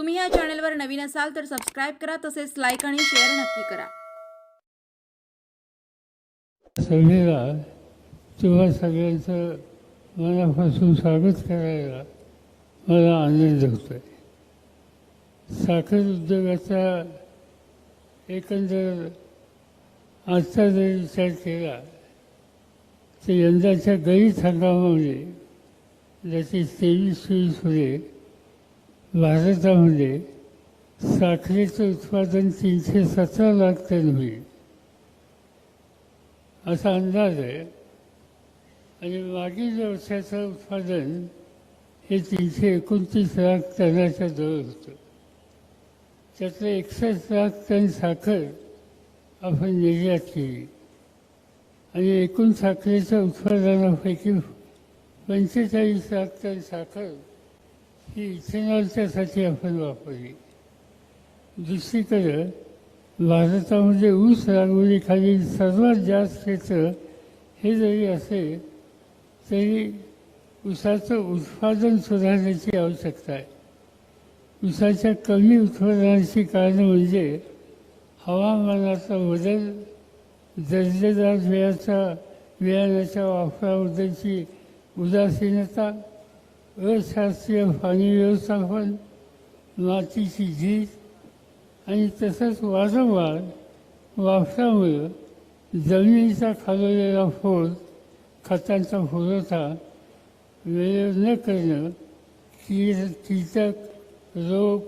तुम्ही या चॅनलवर नवीन असाल तर सबस्क्राईब करा तसेच लाईक आणि शेअर नक्की करा. सभेला तुम्हा सगळ्यांचं मनापासून स्वागत करायला मला आनंद होतो आहे साखर उद्योगाचा एकंदर आजचा जर विचार केला तर यंदाच्या गरीब हंगामामध्ये ज्याची तेवीस होते भारतामध्ये म्हणजे साखरेचं उत्पादन तीनशे सतरा लाख टन होईल. असा अंदाज आहे. आणि मागील वर्षाचं उत्पादन हे तीनशे एकोणतीस लाख टनाच्या जवळ होतं. त्यातलं एकसष्ट लाख टन साखर आपण निर्यात केली. आणि एकूण साखरेच्या उत्पादनापैकी पंचेचाळीस लाख टन साखर ही इथेनॉलच्यासाठी आपण वापरली दुसरीकडं भारतामध्ये ऊस लागवडीखाली सर्वात जास्त क्षेत्र हे जरी असेल तरी ऊसाचं उत्पादन सुधारण्याची आवश्यकता आहे ऊसाच्या कमी उत्पादनाची कारणं म्हणजे हवामानाचा बदल दर्जेदार वेळाचा वेळाच्या वापराबद्दलची उदासीनता अशास्त्रीय पाणी व्यवस्थापन मातीची झीज आणि तसंच वारंवार वापरामुळं जमिनीचा खालवलेला फोड खतांचा पुरवठा वेळेवर न करणं कीड कीटक रोग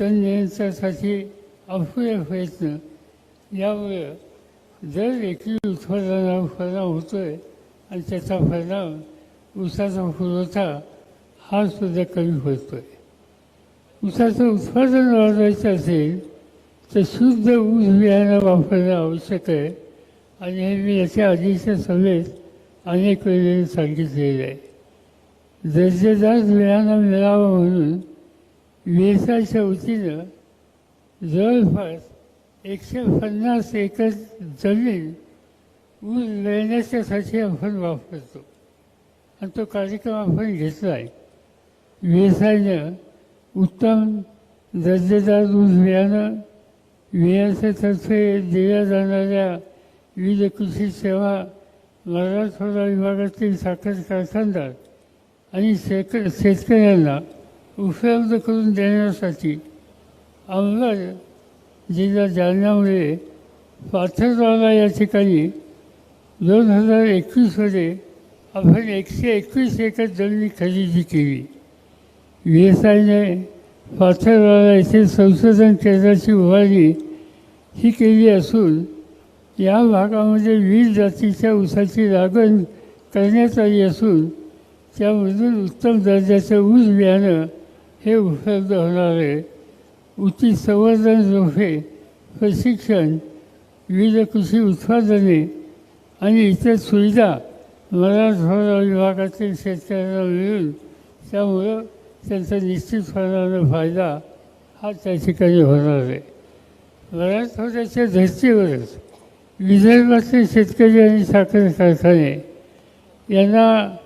तण नियंत्रणासाठी अपुरे प्रयत्न यामुळं दर एकरी उत्पादनावर परिणाम होतो आहे आणि त्याचा परिणाम ऊसाचा पुरवठा हा सुद्धा कमी होतो आहे ऊसाचं उत्पादन वाढवायचं असेल तर शुद्ध ऊस बियाणं वापरणं आवश्यक आहे. आणि हे मी याच्या आधीच्या सभेत अनेक वेळेने सांगितलेलं आहे. दर्जेदार बियाणं मिळावं म्हणून वेसाच्या वतीनं जवळपास एकशे पन्नास एकर जमीन ऊस मिळण्याच्यासाठी आपण वापरतो. आणि तो कार्यक्रम आपण घेतला आहे. व्यवसायानं उत्तम दर्जेदार दूध बियाणं वियासातर्फे दिल्या जाणाऱ्या विविध कृषी सेवा मराठवाडा विभागातील साखर कारखानदार आणि शेक शेतकऱ्यांना उपलब्ध करून देण्यासाठी अंबड जिल्हा जालन्यामुळे पाथरवाला या ठिकाणी दोन हजार एकवीसमध्ये आपण एकशे एकवीस एकर जमीन खरेदी केली. व्यवसायाने पाथरवाला येथे संशोधन केंद्राची उभारणी ही केली असून या भागामध्ये वीस जातीच्या ऊसाची लागण करण्यात आली असून त्यामधून उत्तम दर्जाचं ऊस बियाणं हे उपलब्ध होणार आहे. उची संवर्धन रोखे प्रशिक्षण विविध कृषी उत्पादने आणि इतर सुविधा मराठवाडा विभागातील शेतकऱ्यांना मिळून त्यामुळं त्यांचा निश्चितपणानं फायदा हा त्या ठिकाणी होणार आहे. मराठवाड्याच्या धर्तीवरच विदर्भातले शेतकरी आणि साखर कारखाने यांना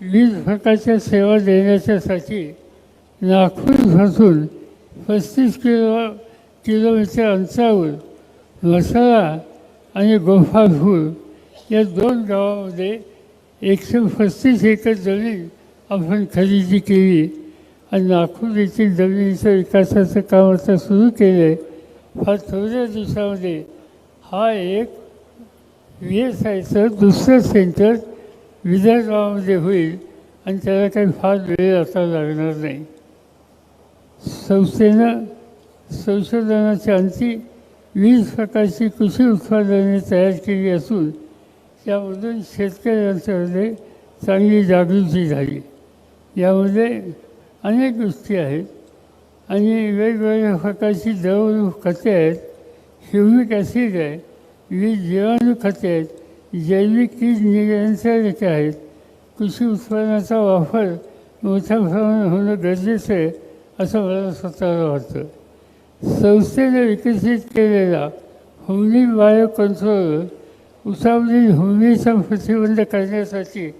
वीज प्रकारच्या सेवा देण्याच्यासाठी नागपूरपासून पस्तीस किलो किलोमीटर अंतरावर मसाला आणि गोपाळपूर या दोन गावामध्ये एकशे पस्तीस एकर जमीन आपण खरेदी केली. आणि नागपूर येथील जमिनीच्या विकासाचं काम आता सुरू केलं आहे फार थोड्या दिवसामध्ये हा एक व्ही एस आयचं दुसरं सेंटर विदर्भामध्ये होईल आणि त्याला काही फार वेळ आता लागणार नाही. संस्थेनं संशोधनाच्या अंती वीस प्रकारची कृषी उत्पादने तयार केली असून त्यामधून शेतकऱ्यांच्यामध्ये चांगली जागृती झाली. यामध्ये अनेक गोष्टी आहेत. आणि वेगवेगळ्या प्रकारची द्रवरूप खते आहेत. ह्युमिक ॲसिड आहे. विविध जीवाणू खते आहेत. जैविक कीड नियंत्रणक आहेत. कृषी उत्पादनाचा वापर मोठ्या प्रमाणात होणं गरजेचं आहे असं मला स्वतःला वाटतं. संस्थेने विकसित केलेला होमली बायो कंट्रोल उसावरील होमलीचा प्रतिबंध करण्यासाठी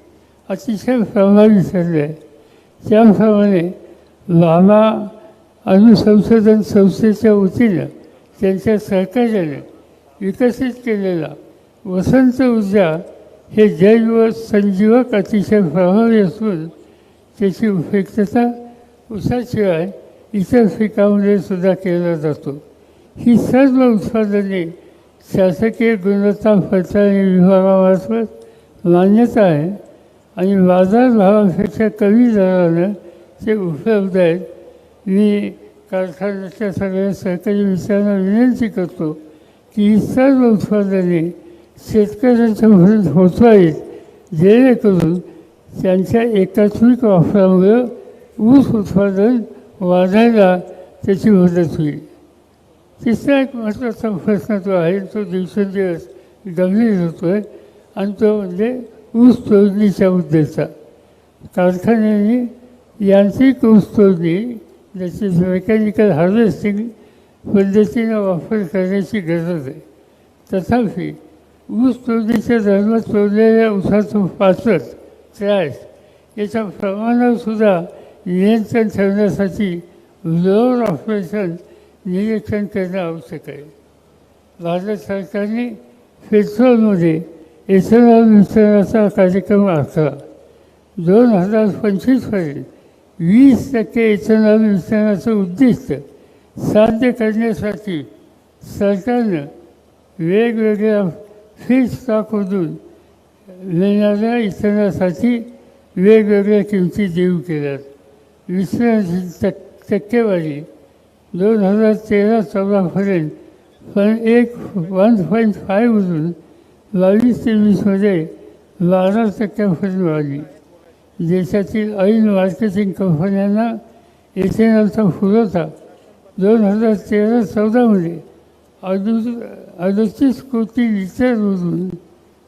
अतिशय प्रभावी ठरले आहे त्याप्रमाणे लामा अणुसंशोधन संस्थेच्या वतीनं त्यांच्या सहकार्याने विकसित केलेला वसंत ऊर्जा हे जैव संजीवक अतिशय प्रभावी असून त्याची उपयुक्तता ऊसाशिवाय इतर पिकामध्ये सुद्धा केला जातो. ही सर्व उत्पादने शासकीय गुणवत्ता पडताळणी विभागामार्फत मान्यता आहे. आणि बाजारभावापेक्षा कमी दरानं ते उपलब्ध आहेत. मी कारखान्याच्या सगळ्या सहकारी मित्रांना विनंती करतो की ही सर्व उत्पादने शेतकऱ्यांचं भरत होत आहेत जेणेकरून त्यांच्या एकात्मिक वापरामुळं ऊस उत्पादन वाढायला त्याची मदत होईल. तिसरा एक महत्त्वाचा प्रश्न जो आहे तो दिवसेंदिवस गंभीर होतो आहे आणि तो म्हणजे ऊस तोडणीच्या उद्देशा. कारखान्याने यांत्रिक ऊस तोडणी ज्याची मेकॅनिकल हार्वेस्टिंग पद्धतीनं वापर करण्याची गरज आहे. तथापि ऊस तोडणीच्या दरम्यान तोडलेल्या ऊसाचं पाचत त्रास याच्या प्रमाणावरसुद्धा नियंत्रण ठेवण्यासाठी लोअर ऑपरेशन निरीक्षण करणं आवश्यक आहे. भारत सरकारने पेट्रोलमध्ये एथेनॉल मिश्रणाचा कार्यक्रम आखला दोन हजार पंचवीसपर्यंत वीस टक्के इथेनॉल मिश्रणाचं उद्दिष्ट साध्य करण्यासाठी सरकारनं वेगवेगळ्या फीड स्टॉकमधून मिळणाऱ्या इथेनॉलसाठी वेगवेगळ्या किमती देऊ केल्यात. मिश्रणाची टक् टक्केवारी दोन हजार तेरा चौदापर्यंत पण एक वन पॉईंट फायवरून बावीस ते वीसमध्ये बारा टक्क्यापर्यंत वाढली देशातील ऑइल मार्केटिंग कंपन्यांना इथेनॉलचा पुरवठा दोन हजार तेरा चौदामध्ये अडू अडतीस कोटी लिटरवरून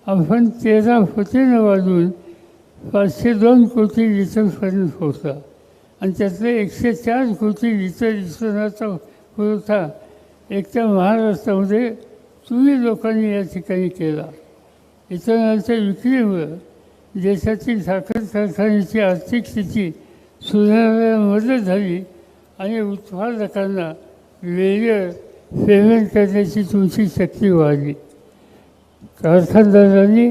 आपण तेरा पटीनं वाजून पाचशे दोन कोटी लिटरपर्यंत पोहोचला आणि त्यातले एकशे चार कोटी लिटर इथेनॉलचा पुरवठा एकट्या महाराष्ट्रामध्ये तुम्ही लोकांनी या ठिकाणी केला. इथेनॉलच्या विक्रीमुळं देशातील साखर कारखान्याची आर्थिक स्थिती सुधारायला मदत झाली आणि उत्पादकांना वेळेवर पेमेंट करण्याची तुमची शक्ती वाढली. कारखानदारांनी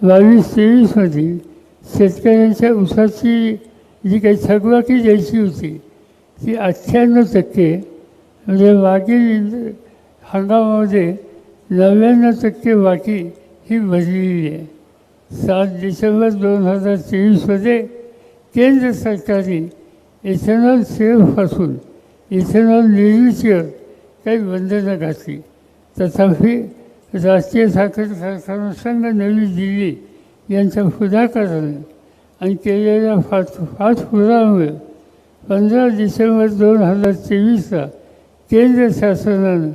बावीस तेवीसमध्ये शेतकऱ्यांच्या ऊसाची जी काही थकबाकी द्यायची होती ती अठ्ठ्याण्णव टक्के म्हणजे मागील हंगामामध्ये नव्याण्णव टक्के बाकी ही भरलेली आहे. सात डिसेंबर दोन हजार तेवीसमध्ये केंद्र सरकारने इथेनॉल सेवपासून इथेनॉल निर्मितीवर काही बंधनं घातली. तथापि राष्ट्रीय साखर कारखाना संघ नवी दिल्ली यांच्या पुढाकारानं आणि केलेल्या फास्ट पाठपुराव्यामुळे पंधरा डिसेंबर दोन हजार तेवीसला केंद्र शासनानं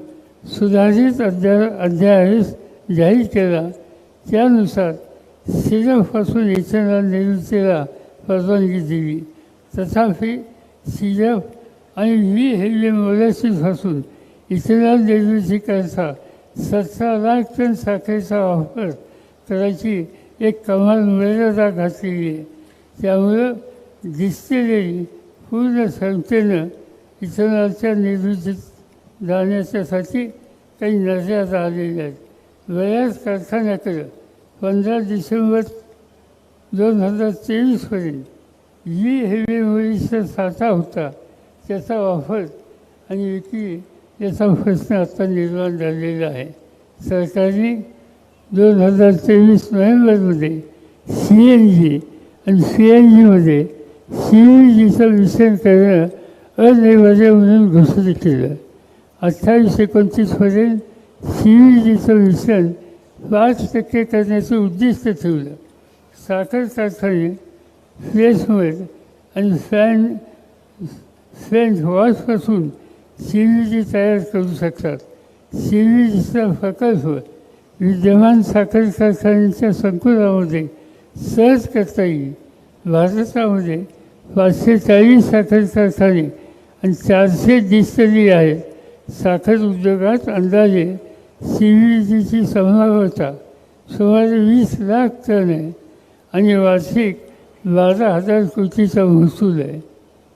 सुधारित अध्याय अध्यादेश जाहीर केला. त्यानुसार सिरफपासून इथेनॉल निर्मितीला परवानगी दिली. तथापि सिरफ आणि वी हेवी मोलॅसिसपासून इथेनॉल निर्मितीकरता सतरा लाख टन साखरेचा वापर करायची एक कमाल मर्यादा घातलेली आहे. त्यामुळं डिस्टिलरी पूर्ण क्षमतेनं इथेनॉलच्या निर्मितीत जाण्याच्यासाठी काही मर्यादा आलेल्या आहेत. बऱ्याच कारखान्याकडं पंधरा डिसेंबर दोन हजार तेवीसपर्यंत जी हेवी मुलीचा साठा होता त्याचा वापर आणि विक्री याचा प्रश्न आता निर्माण झालेला आहे. सरकारने दोन हजार तेवीस नोव्हेंबरमध्ये सी एन जी आणि सी एन जीमध्ये सी एन जीचं मिशन करणं अनिवार्य म्हणून घोषित केलं. अठ्ठावीस एकोणतीसपर्यंत सी ई जीचं मिश्रण पाच टक्के करण्याचं उद्दिष्ट ठेवलं. साखर कारखाने फ्लेशमेड आणि फॅन फॅन वॉशपासून सी ई जी तयार करू शकतात. सी व्ही जीचा प्रकल्प विद्यमान साखर कारखान्यांच्या संकुलामध्ये सहज करता येईल. भारतामध्ये पाचशे चाळीस साखर कारखाने आणि चारशे डिस्टरी आहेत. साखर उद्योगात अंदाजे सी व्ही जीची संभाव्यता सुमारे वीस लाख टन आहे आणि वार्षिक बारा हजार कोटीचा महसूल आहे.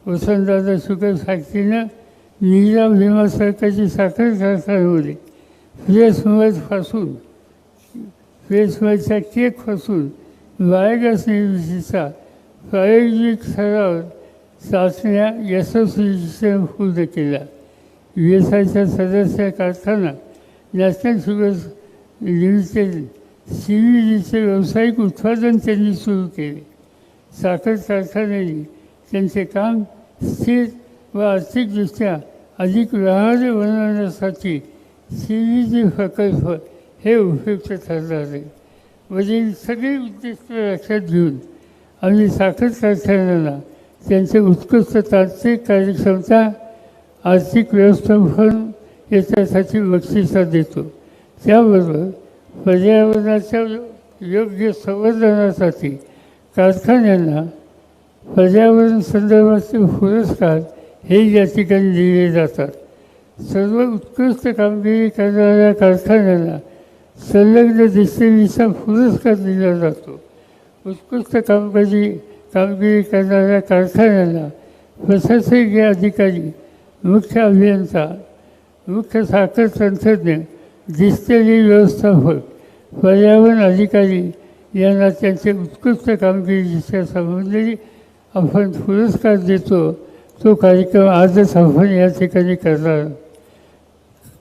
वसंतदादा शुगर फॅक्टरीनं नीरा भीमा सरकारची साखर कारखान्यामध्ये फ्रेशपासून फ्रेश केकपासून बायोगॅस निर्मितीचा प्रायोगिक स्तरावर चाचण्या यशस्वी पूर्ण केल्या यू एस आयच्या सदस्य कारखाना national sugars limited C V डीचे व्यावसायिक उत्पादन त्यांनी सुरू केले. साखर कारखान्याने त्यांचे काम स्थिर व आर्थिकदृष्ट्या अधिक व्यवहार्य बनवण्यासाठी सी व्ही जी प्रकल्प हे उपयुक्त ठरणार. आहे वरील सगळे उद्दिष्ट लक्षात घेऊन आम्ही साखर कारखान्यांना त्यांचे उत्कृष्ट तांत्रिक कार्यक्षमता आर्थिक व्यवस्थापन याच्यासाठी बक्षिसा देतो. त्याबरोबर पर्यावरणाच्या योग्य संवर्धनासाठी कारखान्यांना पर्यावरण संदर्भाचे पुरस्कार हे या ठिकाणी दिले जातात. सर्व उत्कृष्ट कामगिरी करणाऱ्या कारखान्यांना संलग्न दिशेचा पुरस्कार दिला जातो. उत्कृष्ट कामगिरी कामगिरी करणाऱ्या कारखान्यांना प्रशासकीय अधिकारी मुख्य अभियंता मुख्य साखर तंत्रज्ञ डिस्टरी व्यवस्थापक पर्यावरण अधिकारी यांना त्यांचे उत्कृष्ट कामगिरीच्या संबंधी आपण पुरस्कार देतो. तो कार्यक्रम आजच आपण या ठिकाणी करणार.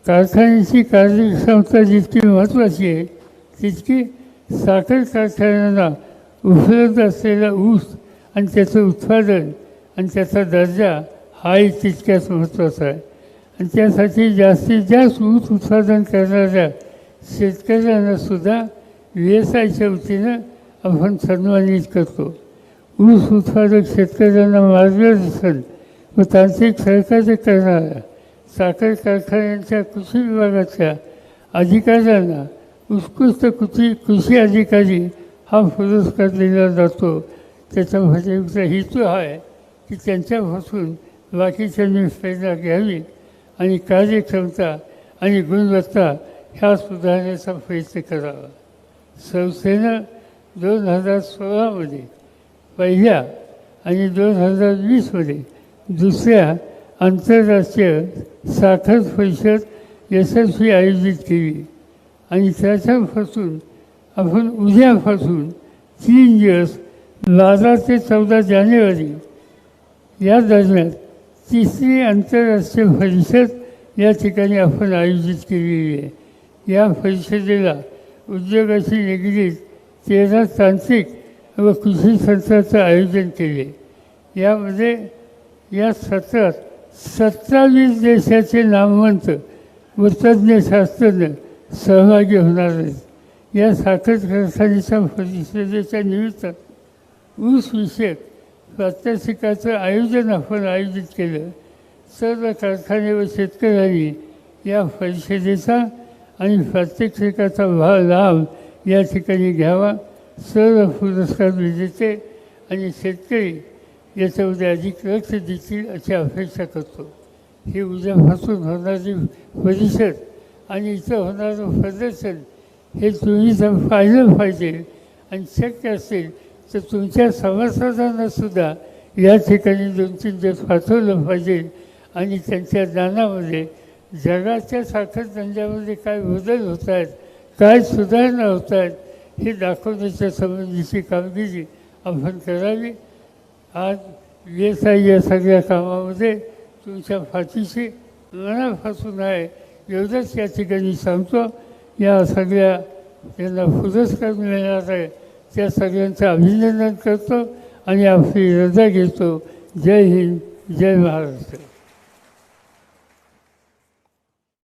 कारखान्याची कार्यक्षमता जितकी महत्त्वाची आहे तितकी साखर कारखान्यांना उपलब्ध असलेला ऊस आणि त्याचं उत्पादन आणि त्याचा दर्जा हाही तितक्याच महत्त्वाचा आहे. आणि त्यासाठी जास्तीत जास्त ऊस उत्पादन करणाऱ्या शेतकऱ्यांनासुद्धा व्ही एस आयच्या वतीनं आपण सन्मानित करतो. ऊस उत्पादक शेतकऱ्यांना मार्गदर्शन व तांत्रिक सहकार्य करणाऱ्या साखर कारखान्यांच्या कृषी विभागाच्या अधिकाऱ्यांना उत्कृष्ट कृषी कृषी अधिकारी हा पुरस्कार दिला जातो. त्याचा म्हणजे हेतू आहे की त्यांच्यापासून बाकीच्या प्रेरणा घ्यावी आणि कार्यक्षमता आणि गुणवत्ता ह्या सुधारण्याचा प्रयत्न करावा. संस्थेनं दोन हजार सोळामध्ये पहिल्या आणि दोन हजार वीसमध्ये दुसऱ्या आंतरराष्ट्रीय साखर परिषद यशस्वी आयोजित केली आणि त्याच्यापासून आपण उद्यापासून तीन दिवस बारा ते चौदा जानेवारी या दरम्यान तिसरी आंतरराष्ट्रीय परिषद या ठिकाणी आपण आयोजित केलेली आहे. या परिषदेला उद्योगाशी निगडीत तेरा तांत्रिक व कृषी सत्राचं आयोजन केले. यामध्ये या सत्रात सत्तावीस देशाचे नामवंत व तज्ज्ञ शास्त्रज्ञ सहभागी होणार आहेत. या साखर कारखान्याच्या परिषदेच्या निमित्त ऊस विषयक प्रात्यक्षिकाचं आयोजन आपण आयोजित केलं. सर्व कारखाने व शेतकऱ्यांनी या परिषदेचा आणि प्रात्यक्षिकाचा भाव लाभ या ठिकाणी घ्यावा. सर्व पुरस्कार विजेते आणि शेतकरी याच्यामध्ये अधिक लक्ष देतील अशी अपेक्षा करतो. ही उद्यापासून होणारी परिषद आणि इथं होणारं प्रदर्शन हे तुम्ही जर पाहिलं पाहिजे आणि शक्य असेल तर तुमच्या सभासदांना सुद्धा या ठिकाणी दोन तीन दिवस पाठवलं पाहिजे आणि त्यांच्या ज्ञानामध्ये जगाच्या साखर त्यांच्यामध्ये काय बदल होत आहेत काय सुधारणा होत आहेत हे दाखवण्याच्या संबंधीची कामगिरी आपण करावी. आज व्ही आय या सगळ्या कामामध्ये तुमच्या फाशीशी मनापासून आहे. एवढंच या ठिकाणी सांगतो. या सगळ्या त्यांना पुरस्कार मिळणार आहे. त्या सगळ्यांचं अभिनंदन करतो आणि आपली रजा घेतो. जय हिंद जय महाराष्ट्र.